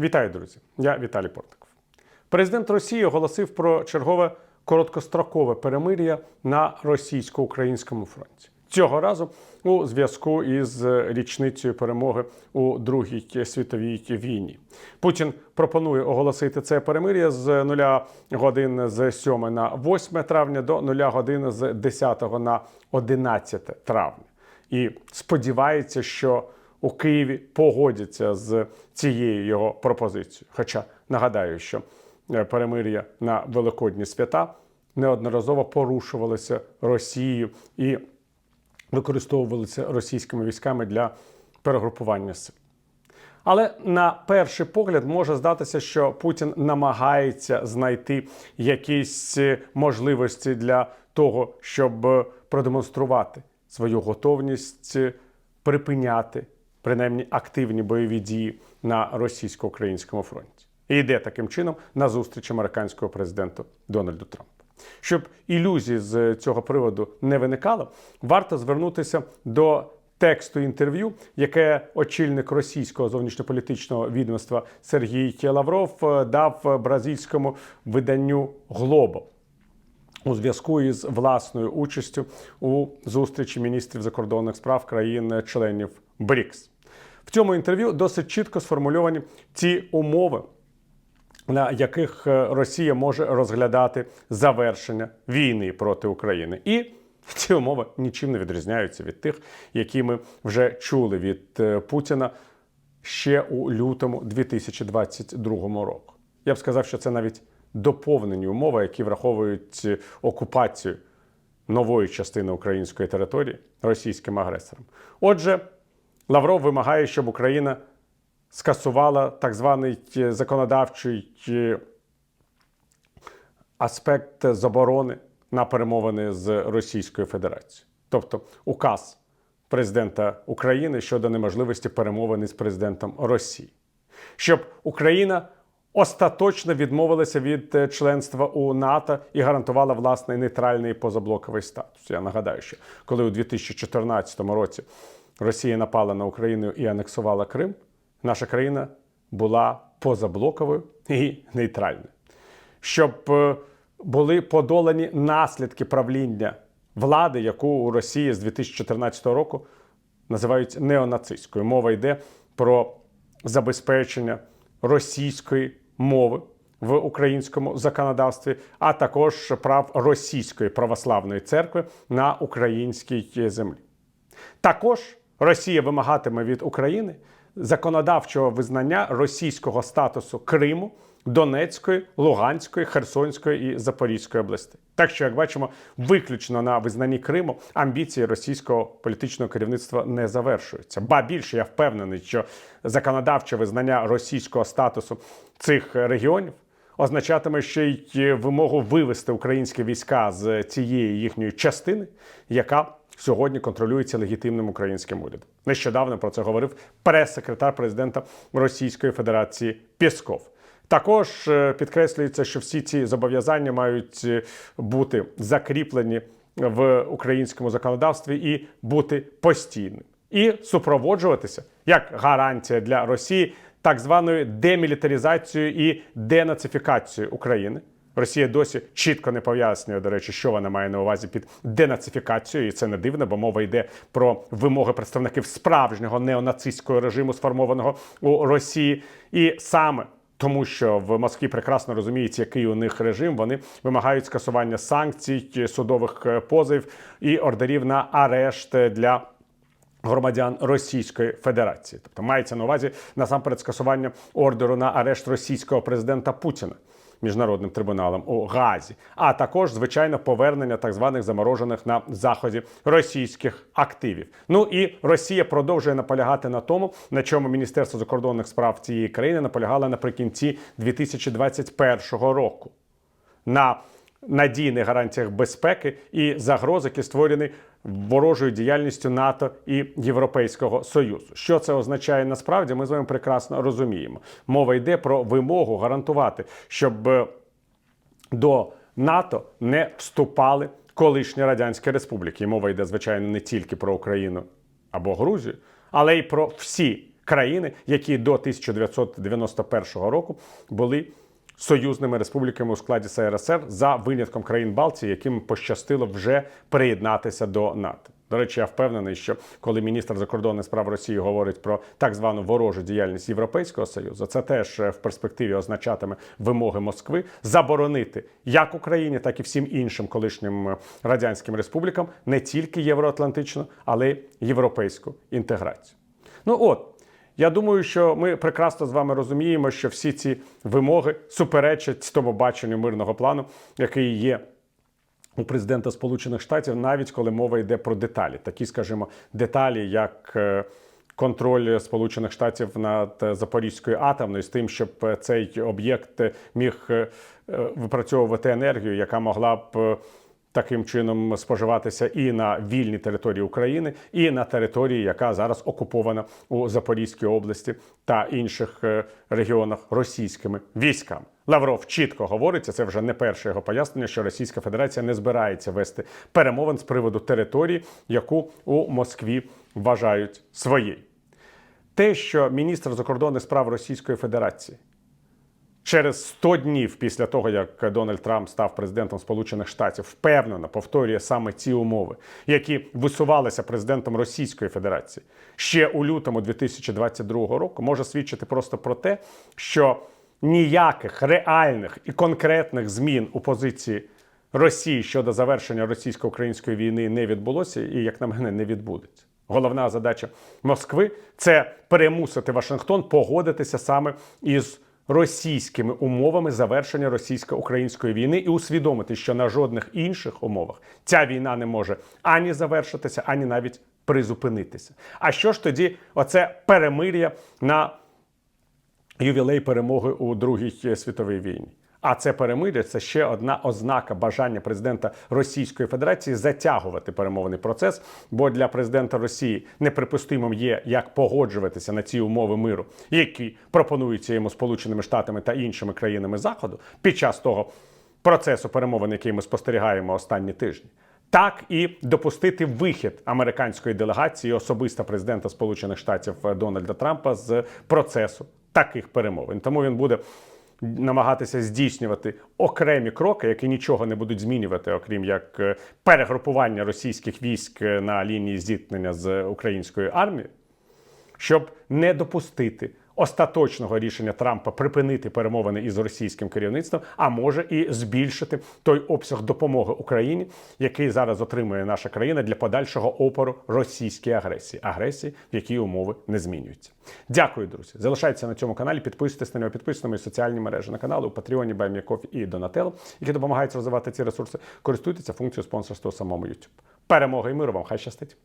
Вітаю, друзі! Я Віталій Портников. Президент Росії оголосив про чергове короткострокове перемир'я на російсько-українському фронті. Цього разу у зв'язку із річницею перемоги у Другій світовій війні. Путін пропонує оголосити це перемир'я з 0 годин з 7 на 8 травня до 0 годин з 10 на 11 травня. І сподівається, що у Києві погодяться з цією його пропозицією. Хоча нагадаю, що е, перемир'я на великодні свята неодноразово порушувалося Росією і використовувалися російськими військами для перегрупування сил. Але на перший погляд може здатися, що Путін намагається знайти якісь е, можливості для того, щоб е, продемонструвати свою готовність припиняти принаймні активні бойові дії на російсько-українському фронті. І йде таким чином на зустріч американського президента Дональду Трампа. Щоб ілюзій з цього приводу не виникало, варто звернутися до тексту інтерв'ю, яке очільник російського зовнішньополітичного відомства Сергій Лавров е, дав бразильському виданню Глобал у зв'язку із власною участю у зустрічі міністрів закордонних справ країн-членів БРІКС. В цьому інтерв'ю досить чітко сформульовані ті умови, на яких е, Росія може розглядати завершення війни проти України. І ці умови нічим не відрізняються від тих, які ми вже чули від е, Путіна ще у лютому 2022 року. Я б сказав, що це навіть доповнені умови, які враховують е, окупацію нової частини української території російським агресором. Отже, Лавров вимагає, щоб Україна скасувала так званий е, законодавчий е, аспект заборони на перемовини з Російською Федерацією, тобто указ президента України щодо неможливості перемовини з президентом Росії, щоб Україна остаточно відмовилася від е, членства у НАТО і гарантувала власний нейтральний позаблоковий статус. Я нагадаю, що коли у 2014 році Росія напала на Україну і анексувала Крим, наша країна була позаблоковою і нейтральною. Щоб е, були подолані наслідки правління влади, яку у Росії з 2014 року називають неонацистською. Мова йде про забезпечення російської мови в українському законодавстві, а також прав російської православної церкви на українській землі. Також Росія вимагатиме від України законодавчого визнання російського статусу Криму, Донецької, Луганської, Херсонської і Запорізької областей. Так що, як бачимо, виключно на визнанні Криму амбіції російського політичного керівництва не завершуються. Ба більше я впевнений, що законодавче визнання російського статусу цих регіонів означатиме ще й вимогу вивести українські війська з цієї їхньої частини, яка сьогодні контролюється легітимним українським урядом. Нещодавно про це говорив прес-секретар президента Російської Федерації Пєсков. Також е, підкреслюється, що всі ці зобов'язання мають е, бути закріплені в українському законодавстві і бути постійними, і супроводжуватися як гарантія для Росії так званою демілітаризацією і денацифікацією України. Росія досі чітко не пояснює, до речі, що вона має на увазі під денацифікацією, і це не дивно, бо мова йде про вимоги представників справжнього неонацистського режиму, сформованого у Росії, і саме. Тому що в Москві прекрасно розуміють, який у них режим. Вони вимагають скасування санкцій, судових позов позовів і ордерів на арешт для громадян Російської Федерації. Тобто мається на увазі насамперед скасування ордеру на арешт російського президента Путіна. Міжнародним трибуналом у Газі, а також звичайно повернення так званих заморожених на заході російських активів. Ну і Росія продовжує наполягати на тому, на чому Міністерство закордонних справ цієї країни наполягало наприкінці 2021 року. На надійних гарантіях безпеки і загроз, які створені ворожою діяльністю НАТО і Європейського Союзу. Що це означає насправді? Ми з вами прекрасно розуміємо. Мова йде про вимогу гарантувати, щоб е, до НАТО не вступали колишні радянські республіки. І мова йде, звичайно, не тільки про Україну або Грузію, але й про всі країни, які до 1991 року були союзними республіками у складі СРСР за винятком країн Балтії, яким пощастило вже приєднатися до НАТО. До речі, я впевнений, що коли міністр закордонних справ Росії говорить про так звану ворожу діяльність Європейського союзу, це теж е, в перспективі означатиме вимоги Москви заборонити як Україні, так і всім іншим колишнім е, радянським республікам не тільки євроатлантичну, але й європейську інтеграцію. Ну от. Я думаю, що ми прекрасно з вами розуміємо, що всі ці вимоги суперечать тому баченню мирного плану, який є у президента Сполучених Штатів, навіть коли мова йде про деталі, такі, скажімо, деталі, як е, контроль Сполучених Штатів над е, Запорізькою атомною, з тим, щоб е, цей об'єкт міг випрацьовувати енергію, яка могла б. Таким чином споживатися і на вільній території України, і на території, яка зараз окупована у Запорізькій області та інших е, регіонах російськими військами. Лавров чітко говориться, це вже не перше його пояснення, що Російська Федерація не збирається вести перемовин з приводу території, яку у Москві вважають своєю. Те, що міністр закордонних справ Російської Федерації через 100 днів після того, як Дональд Трамп став президентом Сполучених Штатів, впевнено повторює саме ці умови, які висувалися президентом Російської Федерації ще у лютому 2022 року, може свідчити просто про те, що ніяких реальних і конкретних змін у позиції Росії щодо завершення російсько-української війни не відбулося, і, як на мене, не відбудеться. Головна задача Москви це перемусити Вашингтон погодитися саме із російськими умовами завершення російсько-української війни і усвідомити, що на жодних інших умовах ця війна не може ані завершитися, ані навіть призупинитися. А що ж тоді, оце перемир'я на ювілей перемоги у Другій світовій війні. А це перемир'я це ще одна ознака бажання президента Російської Федерації затягувати перемовний процес. Бо для президента Росії неприпустимим є як погоджуватися на ці умови миру, які пропонуються йому Сполученими Штатами та іншими країнами Заходу під час того процесу перемовин, який ми спостерігаємо останні тижні. Так і допустити вихід американської делегації, особисто президента Сполучених Штатів Дональда Трампа з процесу таких перемовин. Тому він буде намагатися здійснювати окремі кроки, які нічого не будуть змінювати, окрім як е, перегрупування російських військ е, на лінії зіткнення з українською армією, щоб не допустити остаточного рішення Трампа припинити перемовини із російським керівництвом, а може і збільшити той обсяг допомоги Україні, який зараз отримує наша країна для подальшого опору російській агресії, агресії, в якій умови не змінюються. Дякую, друзі. Залишайтеся на цьому каналі, підписуйтесь на нього, підписуйтесь на мої соціальні мережі на канали у Патреоні, Байміякофі і Донателло, які допомагають розвивати ці ресурси. Користуйтеся функцією спонсорства самому YouTube. Перемоги і миру вам! Хай щастить!